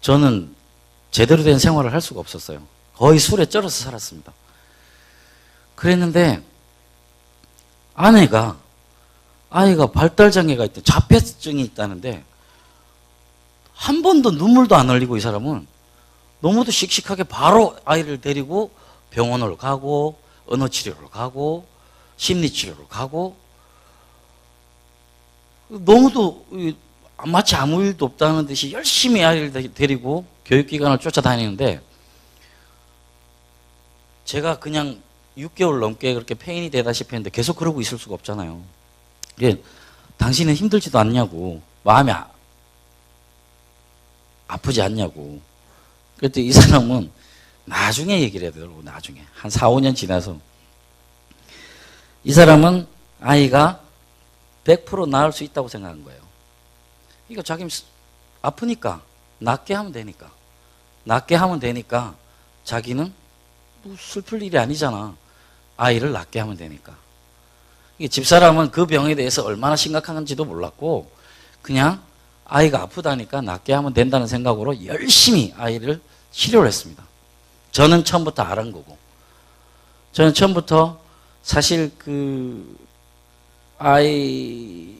저는 제대로 된 생활을 할 수가 없었어요. 거의 술에 쩔어서 살았습니다. 그랬는데 아내가 아이가 발달 장애가 있다, 자폐증이 있다는데 한 번도 눈물도 안 흘리고 이 사람은 너무도 씩씩하게 바로 아이를 데리고 병원을 가고 언어 치료를 가고 심리 치료를 가고 너무도 이- 마치 아무 일도 없다는 듯이 열심히 아이를 데- 데리고 교육기관을 쫓아다니는데 제가 그냥 6개월 넘게 그렇게 폐인이 되다시피 했는데 계속 그러고 있을 수가 없잖아요. 예, 당신은 힘들지도 않냐고 마음이 아, 아프지 않냐고. 그랬더니 이 사람은 나중에 얘기를 해야 되더라고 나중에 한 4, 5년 지나서 이 사람은 아이가 100% 나을 수 있다고 생각한 거예요. 이거 자기 아프니까 낫게 하면 되니까 낫게 하면 되니까 자기는 뭐 슬플 일이 아니잖아. 아이를 낫게 하면 되니까. 이게 집사람은 그 병에 대해서 얼마나 심각한지도 몰랐고 그냥 아이가 아프다니까 낫게 하면 된다는 생각으로 열심히 아이를 치료를 했습니다. 저는 처음부터 알은 거고. 저는 처음부터 사실 그 아이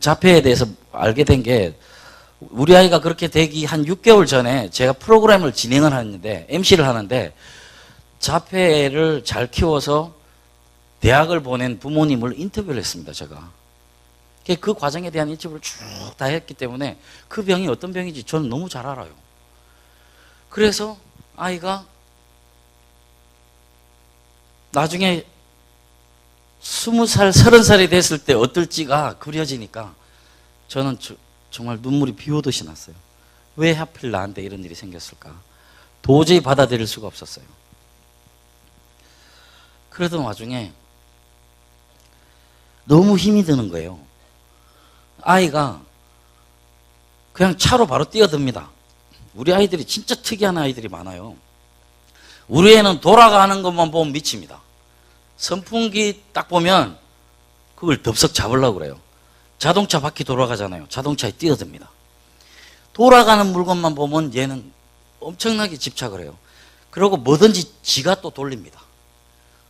자폐에 대해서 알게 된 게 우리 아이가 그렇게 되기 한 6개월 전에 제가 프로그램을 진행을 하는데 MC를 하는데 자폐를 잘 키워서 대학을 보낸 부모님을 인터뷰를 했습니다. 제가. 그 과정에 대한 인터뷰를 쭉 다 했기 때문에 그 병이 어떤 병인지 저는 너무 잘 알아요. 그래서 아이가 나중에 스무 살, 서른 살이 됐을 때 어떨지가 그려지니까 저는 저- 정말 눈물이 비 오듯이 났어요. 왜 하필 나한테 이런 일이 생겼을까? 도저히 받아들일 수가 없었어요. 그러던 와중에 너무 힘이 드는 거예요. 아이가 그냥 차로 바로 뛰어듭니다. 우리 아이들이 진짜 특이한 아이들이 많아요. 우리 애는 돌아가는 것만 보면 미칩니다. 선풍기 딱 보면 그걸 덥석 잡으려고 그래요. 자동차 바퀴 돌아가잖아요. 자동차에 뛰어듭니다. 돌아가는 물건만 보면 얘는 엄청나게 집착을 해요. 그리고 뭐든지 지가 또 돌립니다.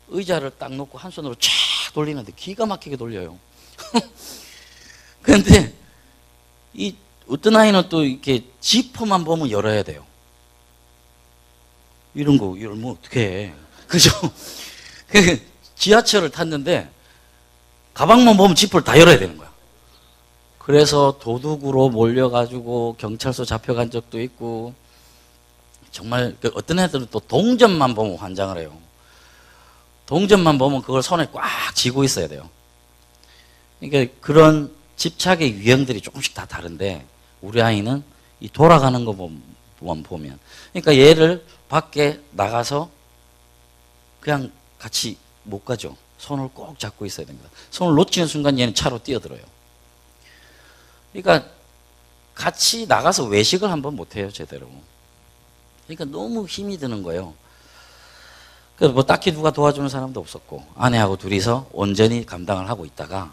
의자를 딱 놓고 한 손으로 쫙 돌리는데 기가 막히게 돌려요. 그런데 이 어떤 아이는 또 이렇게 지퍼만 보면 열어야 돼요. 이런 거 열면 어떻게 해. 그죠? 그 지하철을 탔는데 가방만 보면 지퍼를 다 열어야 되는 거야. 그래서 도둑으로 몰려가지고 경찰서 잡혀간 적도 있고 정말 그 어떤 애들은 또 동전만 보면 환장을 해요. 동전만 보면 그걸 손에 꽉 쥐고 있어야 돼요. 그러니까 그런 집착의 유형들이 조금씩 다 다른데 우리 아이는 이 돌아가는 것만 보면 그러니까 얘를 밖에 나가서 그냥 같이 못 가죠. 손을 꼭 잡고 있어야 됩니다. 손을 놓치는 순간 얘는 차로 뛰어들어요. 그러니까 같이 나가서 외식을 한번 못 해요, 제대로. 그러니까 너무 힘이 드는 거예요. 그래서 뭐 딱히 누가 도와주는 사람도 없었고 아내하고 둘이서 온전히 감당을 하고 있다가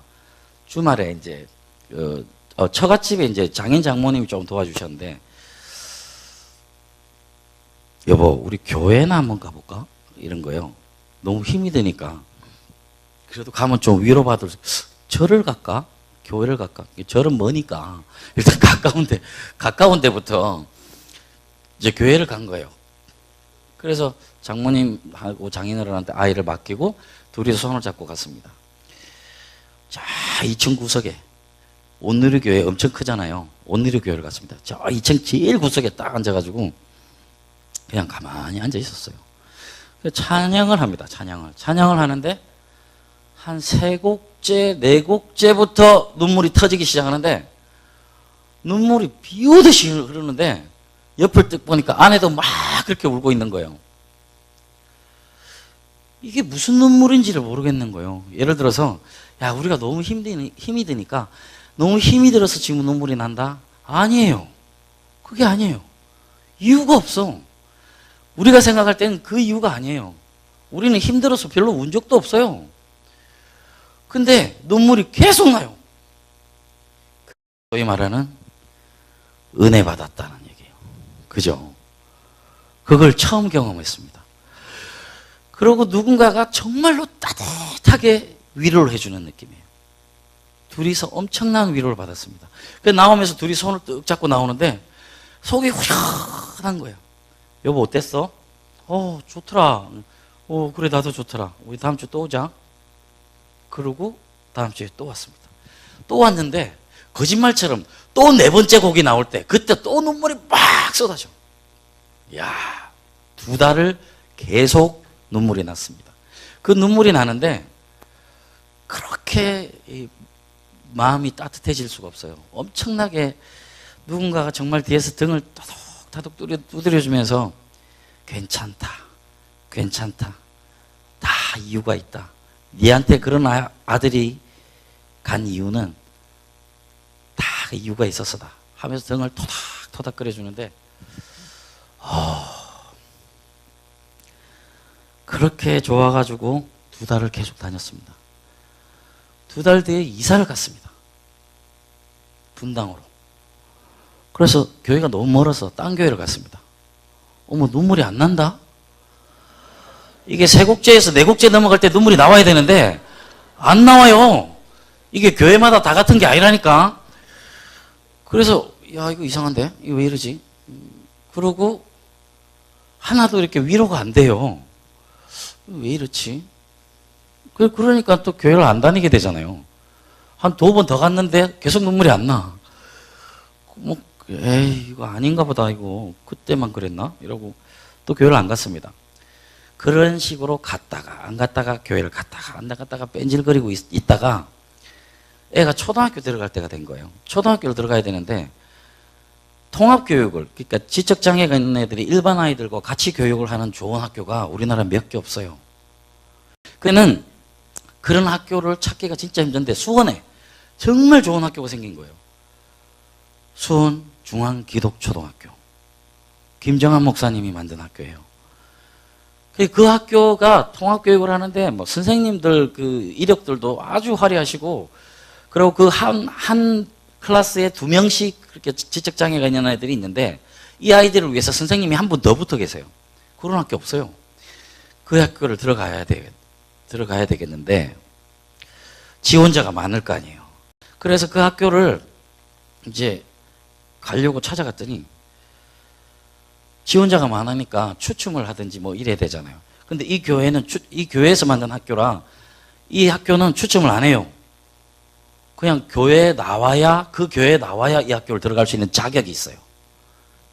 주말에 이제 어, 어, 처갓집에 이제 장인 장모님이 좀 도와주셨는데 여보 우리 교회나 한번 가볼까 이런 거요. 너무 힘이 드니까 그래도 가면 좀 위로받을 수- 절을 갈까 교회를 갈까 절은 머니까 일단 가까운데 가까운 데부터 이제 교회를 간 거예요. 그래서 장모님하고 장인어른한테 아이를 맡기고 둘이서 손을 잡고 갔습니다. 자, 2층 구석에 온누리 교회 엄청 크잖아요. 온누리 교회를 갔습니다. 저 2층 제일 구석에 딱 앉아가지고 그냥 가만히 앉아 있었어요. 찬양을 합니다. 찬양을 찬양을 하는데 한 세 곡째, 네 곡째부터 눈물이 터지기 시작하는데 눈물이 비 오듯이 흐르는데 옆을 뜩 보니까 아내도 막 그렇게 울고 있는 거예요. 이게 무슨 눈물인지를 모르겠는 거예요. 예를 들어서, 야, 우리가 너무 힘드니, 힘이 드니까 너무 힘이 들어서 지금 눈물이 난다? 아니에요. 그게 아니에요. 이유가 없어. 우리가 생각할 때는 그 이유가 아니에요. 우리는 힘들어서 별로 운 적도 없어요. 근데 눈물이 계속 나요. 소위 말하는 은혜 받았다는 얘기예요. 그죠? 그걸 처음 경험했습니다. 그리고 누군가가 정말로 따뜻하게 위로를 해주는 느낌이에요. 둘이서 엄청난 위로를 받았습니다. 그 나오면서 둘이 손을 뜩 잡고 나오는데 속이 후련한 거예요. 여보 어땠어? 어 좋더라. 어 그래 나도 좋더라. 우리 다음 주 또 오자. 그러고 다음 주에 또 왔습니다. 또 왔는데 거짓말처럼 또 네 번째 곡이 나올 때 그때 또 눈물이 막 쏟아져. 야, 두 달을 계속 눈물이 났습니다. 그 눈물이 나는데 그렇게 마음이 따뜻해질 수가 없어요. 엄청나게 누군가가 정말 뒤에서 등을 타독타독 두드려주면서 괜찮다, 괜찮다, 다 이유가 있다. 니한테 그런 아, 아들이 간 이유는 다 이유가 있었어다 하면서 등을 토닥토닥 끓여주는데 어, 그렇게 좋아가지고 두 달을 계속 다녔습니다. 두 달 뒤에 이사를 갔습니다. 분당으로. 그래서 교회가 너무 멀어서 딴 교회를 갔습니다. 어머 눈물이 안 난다? 이게 세 곡제에서 네 곡제 넘어갈 때 눈물이 나와야 되는데 안 나와요. 이게 교회마다 다 같은 게 아니라니까. 그래서 야 이거 이상한데 이거 왜 이러지? 그러고 하나도 이렇게 위로가 안 돼요. 왜 이렇지? 그, 그러니까 또 교회를 안 다니게 되잖아요. 한 두 번 더 갔는데 계속 눈물이 안 나. 뭐, 에이, 이거 아닌가 보다, 이거. 그때만 그랬나? 이러고 또 교회를 안 갔습니다. 그런 식으로 갔다가, 안 갔다가, 교회를 갔다가, 안 갔다가 뺀질거리고 있, 있다가 애가 초등학교 들어갈 때가 된 거예요. 초등학교를 들어가야 되는데 통합 교육을 그러니까 지적 장애가 있는 애들이 일반 아이들과 같이 교육을 하는 좋은 학교가 우리나라 몇 개 없어요. 그는 그런 학교를 찾기가 진짜 힘든데 수원에 정말 좋은 학교가 생긴 거예요. 수원 중앙기독초등학교. 김정한 목사님이 만든 학교예요. 그 학교가 통합교육을 하는데 뭐 선생님들 그 이력들도 아주 화려하시고 그리고 그 한, 한 클래스에 두 명씩 그렇게 지적 장애가 있는 아이들이 있는데 이 아이들을 위해서 선생님이 한 분 더 붙어 계세요. 그런 학교 없어요. 그 학교를 들어가야 돼, 들어가야 되겠는데 지원자가 많을 거 아니에요. 그래서 그 학교를 이제 가려고 찾아갔더니 지원자가 많으니까 추첨을 하든지 뭐 이래야 되잖아요. 근데 이 교회는 추, 이 교회에서 만든 학교라 이 학교는 추첨을 안 해요. 그냥 교회에 나와야 그 교회에 나와야 이 학교를 들어갈 수 있는 자격이 있어요.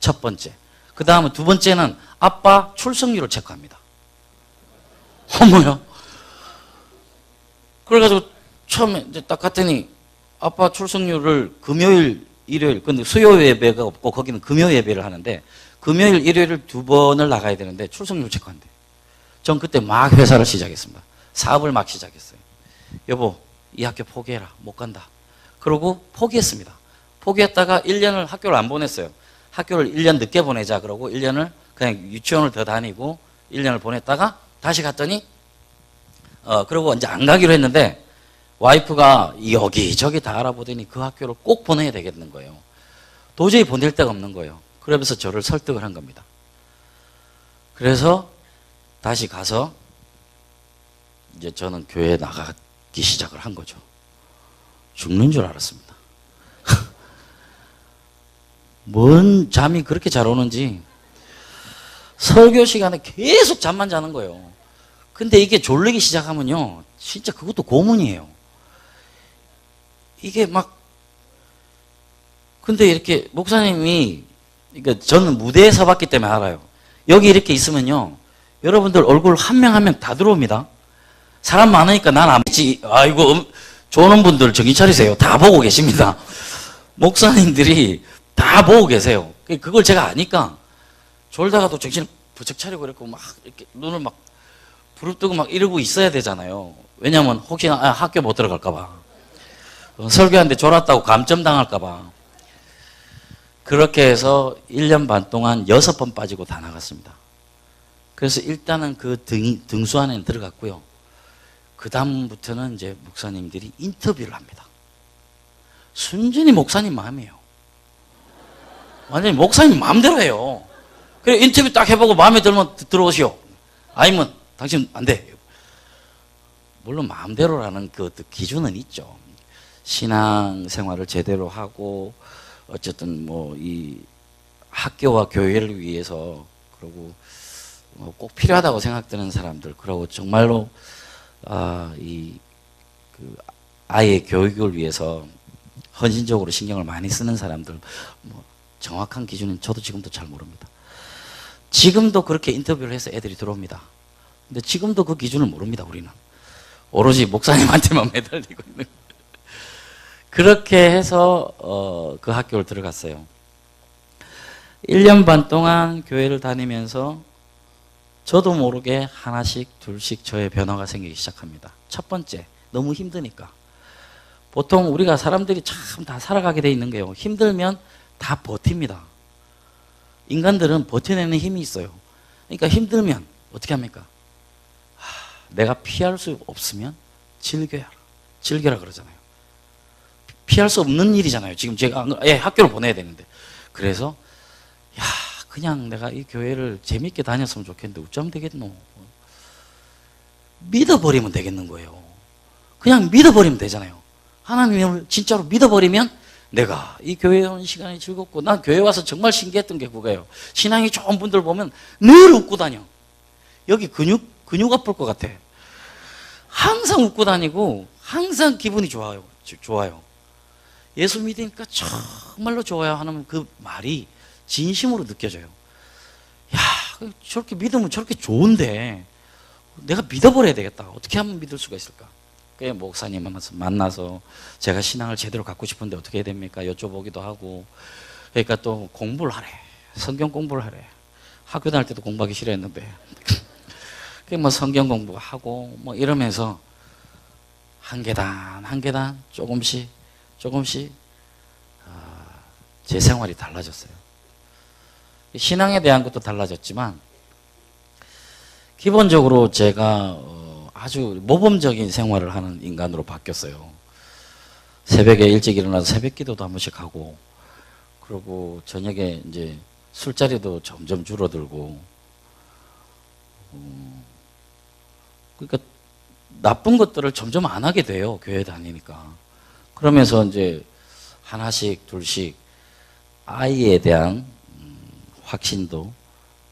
첫 번째. 그 다음에 두 번째는 아빠 출석률을 체크합니다. 어머야. 그래가지고 처음에 이제 딱 갔더니 아빠 출석률을 금요일, 일요일, 근데 수요 예배가 없고 거기는 금요 예배를 하는데 금요일, 일요일을 두 번을 나가야 되는데 출석률 체크한대. 전 그때 막 회사를 시작했습니다. 사업을 막 시작했어요. 여보, 이 학교 포기해라. 못 간다. 그러고 포기했습니다. 포기했다가 1년을 학교를 안 보냈어요. 학교를 1년 늦게 보내자. 그러고 1년을 그냥 유치원을 더 다니고 1년을 보냈다가 다시 갔더니 어, 그러고 이제 안 가기로 했는데 와이프가 여기저기 다 알아보더니 그 학교를 꼭 보내야 되겠는 거예요. 도저히 보낼 데가 없는 거예요. 그러면서 저를 설득을 한 겁니다. 그래서 다시 가서 이제 저는 교회에 나가기 시작을 한 거죠. 죽는 줄 알았습니다. 뭔 잠이 그렇게 잘 오는지 설교 시간에 계속 잠만 자는 거예요. 근데 이게 졸리기 시작하면요. 진짜 그것도 고문이에요. 이게 막 근데 이렇게 목사님이 그러니까 저는 무대에 서 봤기 때문에 알아요. 여기 이렇게 있으면요. 여러분들 얼굴 한 명 한 명 다 들어옵니다. 사람 많으니까 난 안 보지. 아이고 음, 좋은 분들 정신 차리세요. 다 보고 계십니다. 목사님들이 다 보고 계세요. 그걸 제가 아니까 졸다가도 정신을 부쩍 차리고 이렇게 막 이렇게 눈을 막 부릅뜨고 막 이러고 있어야 되잖아요. 왜냐면 혹시나 아, 학교 못 들어갈까 봐. 어, 설교하는데 졸았다고 감점 당할까봐. 그렇게 해서 1년 반 동안 6번 빠지고 다 나갔습니다. 그래서 일단은 그 등, 등수 안에 들어갔고요. 그 다음부터는 이제 목사님들이 인터뷰를 합니다. 순전히 목사님 마음이에요. 완전히 목사님 마음대로 해요. 그래, 인터뷰 딱 해보고 마음에 들면 드- 들어오시오. 아니면 당신 안 돼. 물론 마음대로라는 그 기준은 있죠. 신앙 생활을 제대로 하고 어쨌든 뭐 이 학교와 교회를 위해서 그리고 뭐 꼭 필요하다고 생각되는 사람들 그리고 정말로 아 이 그 아이의 교육을 위해서 헌신적으로 신경을 많이 쓰는 사람들 뭐 정확한 기준은 저도 지금도 잘 모릅니다. 지금도 그렇게 인터뷰를 해서 애들이 들어옵니다. 근데 지금도 그 기준을 모릅니다, 우리는. 오로지 목사님한테만 매달리고 있는. 그렇게 해서 어, 그 학교를 들어갔어요. 1년 반 동안 교회를 다니면서 저도 모르게 하나씩 둘씩 저의 변화가 생기기 시작합니다. 첫 번째, 너무 힘드니까. 보통 우리가 사람들이 참 다 살아가게 돼 있는 게요. 힘들면 다 버팁니다. 인간들은 버텨내는 힘이 있어요. 그러니까 힘들면 어떻게 합니까? 하, 내가 피할 수 없으면 즐겨야 즐겨라 그러잖아요. 피할 수 없는 일이잖아요. 지금 제가 예, 학교를 보내야 되는데. 그래서 야, 그냥 내가 이 교회를 재밌게 다녔으면 좋겠는데 어쩌면 되겠노? 믿어버리면 되겠는 거예요. 그냥 믿어버리면 되잖아요. 하나님을 진짜로 믿어버리면 내가 이 교회에 오는 시간이 즐겁고 난 교회 와서 정말 신기했던 게 그거예요. 신앙이 좋은 분들 보면 늘 웃고 다녀. 여기 근육 근육 아플 것 같아. 항상 웃고 다니고 항상 기분이 좋아요. 조- 좋아요. 예수 믿으니까 정말로 좋아요 하는 그 말이 진심으로 느껴져요. 야, 저렇게 믿으면 저렇게 좋은데 내가 믿어버려야 되겠다. 어떻게 하면 믿을 수가 있을까? 그 목사님 만나서 제가 신앙을 제대로 갖고 싶은데 어떻게 해야 됩니까? 여쭤보기도 하고 그러니까 또 공부를 하래. 성경 공부를 하래. 학교 다닐 때도 공부하기 싫어했는데 그뭐 성경 공부하고 뭐 이러면서 한 계단 한 계단 조금씩 조금씩 아, 제 생활이 달라졌어요. 신앙에 대한 것도 달라졌지만 기본적으로 제가 어, 아주 모범적인 생활을 하는 인간으로 바뀌었어요. 새벽에 일찍 일어나서 새벽 기도도 한 번씩 하고 그리고 저녁에 이제 술자리도 점점 줄어들고 어, 그러니까 나쁜 것들을 점점 안 하게 돼요. 교회 다니니까. 그러면서 이제 하나씩 둘씩 아이에 대한 음, 확신도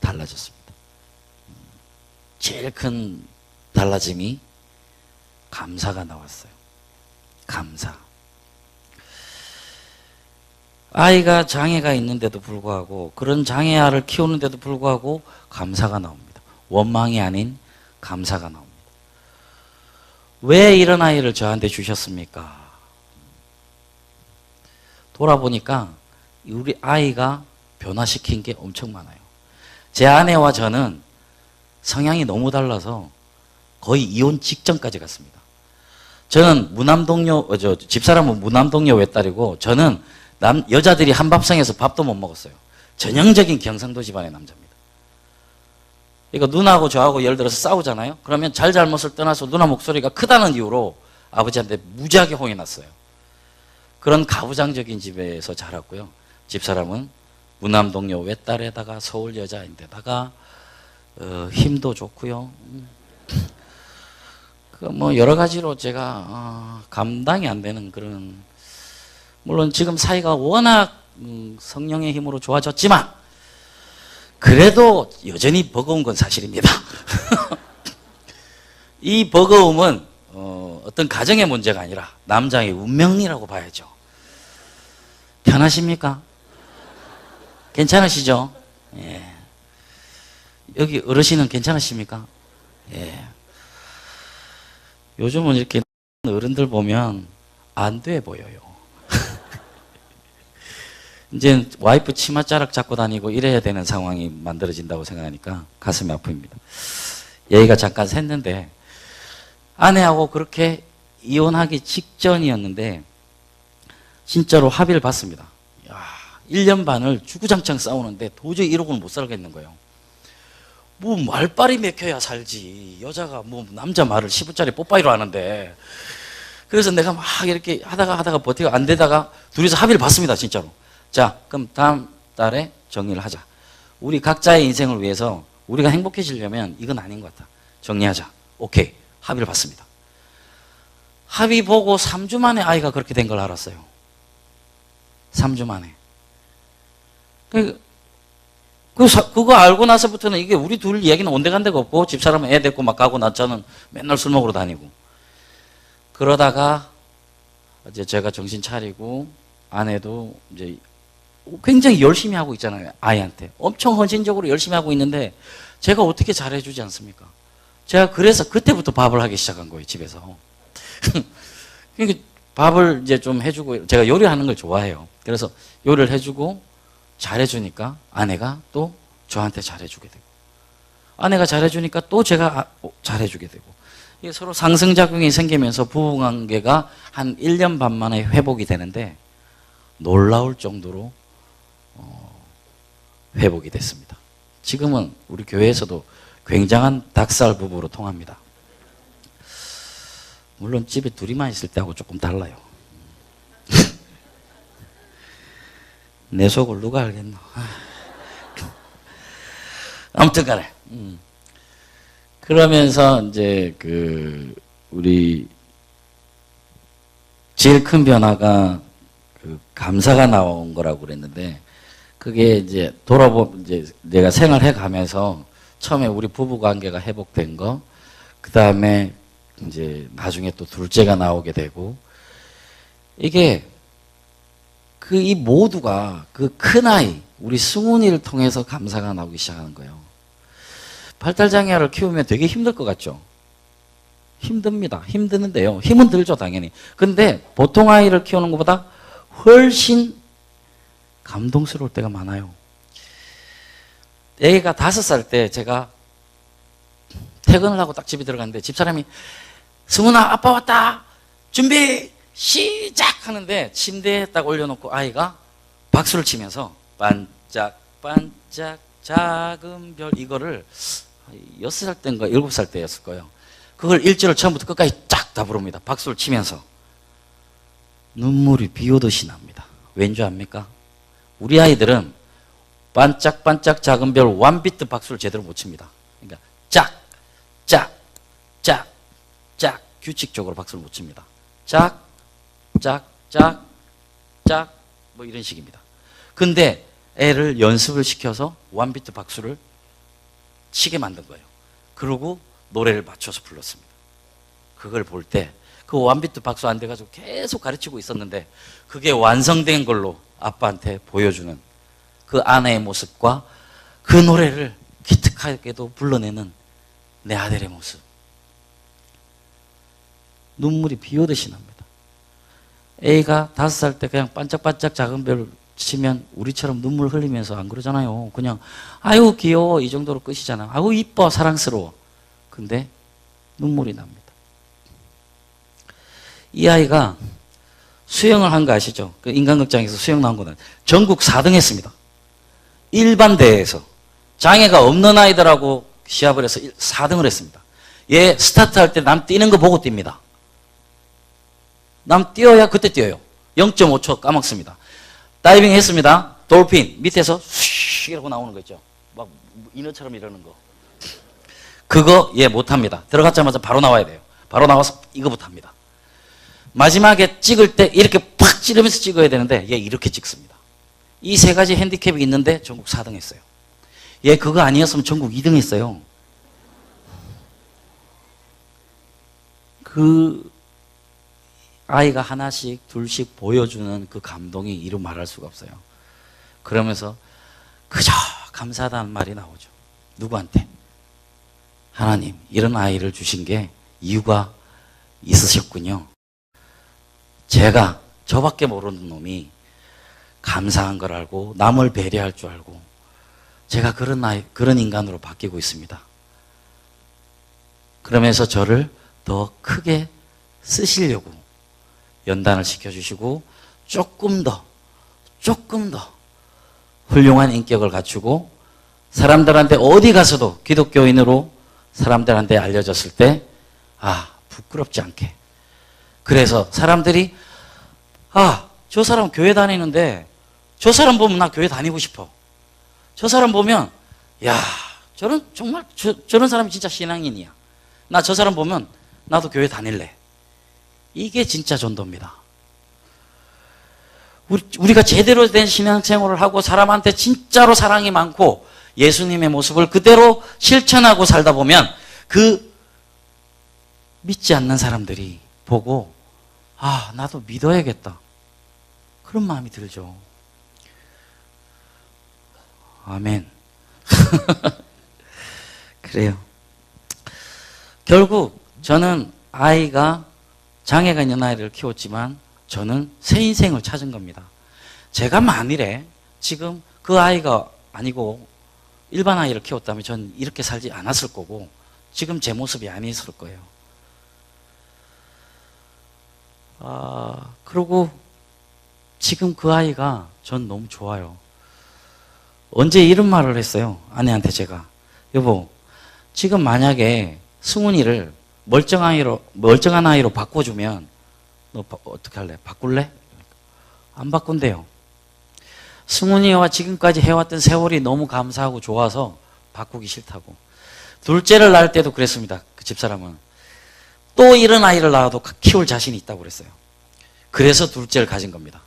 달라졌습니다. 음, 제일 큰 달라짐이 감사가 나왔어요. 감사. 아이가 장애가 있는데도 불구하고 그런 장애아를 키우는데도 불구하고 감사가 나옵니다. 원망이 아닌 감사가 나옵니다. 왜 이런 아이를 저한테 주셨습니까? 돌아보니까 우리 아이가 변화시킨 게 엄청 많아요. 제 아내와 저는 성향이 너무 달라서 거의 이혼 직전까지 갔습니다. 저는 무남동료, 어, 저, 집사람은 무남동료 외딸이고 저는 남, 여자들이 한밥상에서 밥도 못 먹었어요. 전형적인 경상도 집안의 남자입니다. 그러니까 누나하고 저하고 예를 들어서 싸우잖아요. 그러면 잘잘못을 떠나서 누나 목소리가 크다는 이유로 아버지한테 무지하게 홍이 났어요. 그런 가부장적인 집에서 자랐고요. 집사람은 무남동료 외딸에다가 서울 여자인데다가 어, 힘도 좋고요. 그 뭐 여러 가지로 제가 어, 감당이 안 되는 그런 물론 지금 사이가 워낙 음, 성령의 힘으로 좋아졌지만 그래도 여전히 버거운 건 사실입니다. 이 버거움은 어, 어떤 가정의 문제가 아니라 남자의 운명이라고 봐야죠. 편하십니까? 괜찮으시죠? 예. 여기 어르신은 괜찮으십니까? 예. 요즘은 이렇게 어른들 보면 안 돼 보여요. 이제 와이프 치맛자락 잡고 다니고 이래야 되는 상황이 만들어진다고 생각하니까 가슴이 아픕니다. 얘기가 잠깐 샜는데 아내하고 그렇게 이혼하기 직전이었는데 진짜로 합의를 봤습니다. 야, 1년 반을 주구장창 싸우는데 도저히 이러고는 못 살겠는 거예요. 뭐 말빨이 맥혀야 살지. 여자가 뭐 남자 말을 10분짜리 뽀빠이로 하는데. 그래서 내가 막 이렇게 하다가 하다가 버티가 안 되다가 둘이서 합의를 봤습니다, 진짜로. 자, 그럼 다음 달에 정리를 하자. 우리 각자의 인생을 위해서 우리가 행복해지려면 이건 아닌 것 같다. 정리하자. 오케이. 합의를 받습니다. 합의 보고 3주 만에 아이가 그렇게 된 걸 알았어요. 3주 만에. 그, 그, 사- 그거 알고 나서부터는 이게 우리 둘 이야기는 온데간데가 없고 집사람은 애 데리고 막 가고 나 저는 맨날 술 먹으러 다니고. 그러다가 이제 제가 정신 차리고 아내도 이제 굉장히 열심히 하고 있잖아요. 아이한테. 엄청 헌신적으로 열심히 하고 있는데 제가 어떻게 잘해주지 않습니까? 제가 그래서 그때부터 밥을 하기 시작한 거예요, 집에서. 그러니까 밥을 이제 좀 해주고 제가 요리하는 걸 좋아해요. 그래서 요리를 해주고 잘해주니까 아내가 또 저한테 잘해주게 되고 아내가 잘해주니까 또 제가 아- 어, 잘해주게 되고 이게 서로 상승작용이 생기면서 부부관계가 한 1년 반 만에 회복이 되는데 놀라울 정도로 어, 회복이 됐습니다. 지금은 우리 교회에서도 굉장한 닭살 부부로 통합니다. 물론 집에 둘이만 있을 때하고 조금 달라요. 내 속을 누가 알겠노? 아무튼 간에. 음. 그러면서 이제 그 우리 제일 큰 변화가 그 감사가 나온 거라고 그랬는데 그게 이제 돌아보 이제 내가 생활해 가면서 처음에 우리 부부 관계가 회복된 거 그다음에 이제 나중에 또 둘째가 나오게 되고 이게 그 이 모두가 그 큰 아이 우리 승훈이를 통해서 감사가 나오기 시작하는 거예요. 발달 장애아를 키우면 되게 힘들 것 같죠? 힘듭니다. 힘드는데요. 힘은 들죠, 당연히. 근데 보통 아이를 키우는 것보다 훨씬 감동스러울 때가 많아요. 애가 다섯 살 때 제가 퇴근을 하고 딱 집에 들어갔는데 집사람이 승훈아 아빠 왔다 준비 시작 하는데 침대에 딱 올려놓고 아이가 박수를 치면서 반짝 반짝 작은 별 이거를 여섯 살 때인가 일곱 살 때였을 거예요. 그걸 일절을 처음부터 끝까지 쫙 다 부릅니다. 박수를 치면서 눈물이 비 오듯이 납니다. 왠 줄 압니까? 우리 아이들은 반짝반짝 작은 별 완비트 박수를 제대로 못 칩니다. 그러니까 짝, 짝, 짝, 짝 규칙적으로 박수를 못 칩니다. 짝, 짝, 짝, 짝, 뭐 이런 식입니다. 근데 애를 연습을 시켜서 원비트 박수를 치게 만든 거예요. 그리고 노래를 맞춰서 불렀습니다. 그걸 볼 때 그 원비트 박수 안 돼가지고 계속 가르치고 있었는데 그게 완성된 걸로 아빠한테 보여주는 그 아내의 모습과 그 노래를 기특하게도 불러내는 내 아들의 모습. 눈물이 비 오듯이 납니다. A가 다섯 살 때 그냥 반짝반짝 작은 별 치면 우리처럼 눈물 흘리면서 안 그러잖아요. 그냥 아유 귀여워 이 정도로 끝이잖아. 아유 이뻐 사랑스러워. 근데 눈물이 납니다. 이 아이가 수영을 한 거 아시죠? 그 인간극장에서 수영 나온 거는 전국 4등 했습니다. 일반 대회에서 장애가 없는 아이들하고 시합을 해서 4등을 했습니다. 얘 스타트 할 때 남 뛰는 거 보고 뜁니다. 남 뛰어야 그때 뛰어요. 0.5초 까먹습니다. 다이빙 했습니다. 돌핀 밑에서 슉 이러고 나오는 거 있죠. 막 인어처럼 이러는 거. 그거 얘 못합니다. 들어갔자마자 바로 나와야 돼요. 바로 나와서 이거부터 합니다. 마지막에 찍을 때 이렇게 팍 찌르면서 찍어야 되는데 얘 이렇게 찍습니다. 이 세 가지 핸디캡이 있는데 전국 4등 했어요. 얘 그거 아니었으면 전국 2등 했어요. 그 아이가 하나씩 둘씩 보여주는 그 감동이 이루 말할 수가 없어요. 그러면서 그저 감사하다는 말이 나오죠. 누구한테? 하나님, 이런 아이를 주신 게 이유가 있으셨군요. 제가 저밖에 모르는 놈이 감사한 걸 알고 남을 배려할 줄 알고 제가 그런 아이, 그런 인간으로 바뀌고 있습니다. 그러면서 저를 더 크게 쓰시려고 연단을 시켜주시고 조금 더, 조금 더 훌륭한 인격을 갖추고 사람들한테 어디 가서도 기독교인으로 사람들한테 알려졌을 때, 아, 부끄럽지 않게. 그래서 사람들이, 아, 저 사람 교회 다니는데 저 사람 보면 나 교회 다니고 싶어. 저 사람 보면 야 저런 정말 저, 저런 사람이 진짜 신앙인이야. 나 저 사람 보면 나도 교회 다닐래. 이게 진짜 전도입니다. 우리, 우리가 제대로 된 신앙생활을 하고 사람한테 진짜로 사랑이 많고 예수님의 모습을 그대로 실천하고 살다 보면 그 믿지 않는 사람들이 보고 아 나도 믿어야겠다. 그런 마음이 들죠. 아멘. 그래요. 결국 저는 아이가 장애가 있는 아이를 키웠지만 저는 새 인생을 찾은 겁니다 제가 만일에 지금 그 아이가 아니고 일반 아이를 키웠다면 전 이렇게 살지 않았을 거고 지금 제 모습이 아니었을 거예요. 아, 그리고 지금 그 아이가 전 너무 좋아요. 언제 이런 말을 했어요. 아내한테 제가. 여보, 지금 만약에 승훈이를 멀쩡한 아이로, 멀쩡한 아이로 바꿔주면 너 바- 어떻게 할래? 바꿀래? 안 바꾼대요. 승훈이와 지금까지 해왔던 세월이 너무 감사하고 좋아서 바꾸기 싫다고. 둘째를 낳을 때도 그랬습니다. 그 집사람은. 또 이런 아이를 낳아도 키울 자신이 있다고 그랬어요. 그래서 둘째를 가진 겁니다.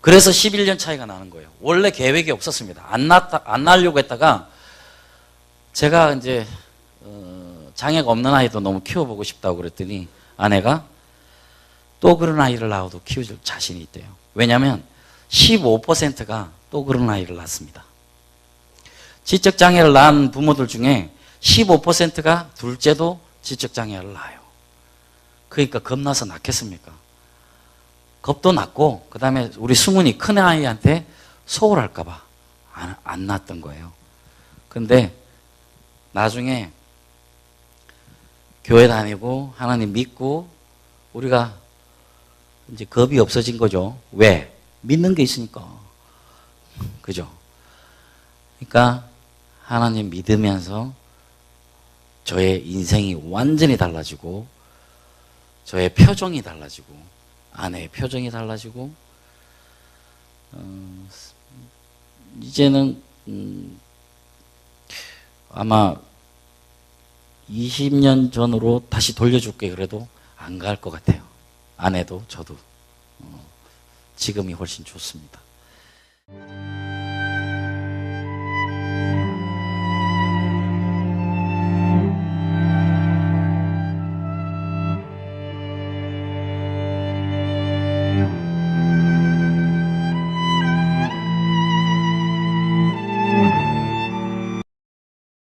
그래서 11년 차이가 나는 거예요. 원래 계획이 없었습니다. 안 낳다, 안 낳으려고 했다가 제가 이제, 어, 장애가 없는 아이도 너무 키워보고 싶다고 그랬더니 아내가 또 그런 아이를 낳아도 키울 자신이 있대요. 왜냐하면 15%가 또 그런 아이를 낳습니다. 지적장애를 낳은 부모들 중에 15%가 둘째도 지적장애를 낳아요. 그러니까 겁나서 낳겠습니까? 겁도 났고, 그 다음에 우리 승훈이 큰 아이한테 소홀할까봐 안, 안 낳았던 거예요. 근데 나중에 교회 다니고 하나님 믿고 우리가 이제 겁이 없어진 거죠. 왜? 믿는 게 있으니까. 그죠? 그러니까 하나님 믿으면서 저의 인생이 완전히 달라지고 저의 표정이 달라지고 아내의 표정이 달라지고 어, 이제는 음, 아마 20년 전으로 다시 돌려줄게 그래도 안 갈 것 같아요. 아내도 저도 어, 지금이 훨씬 좋습니다.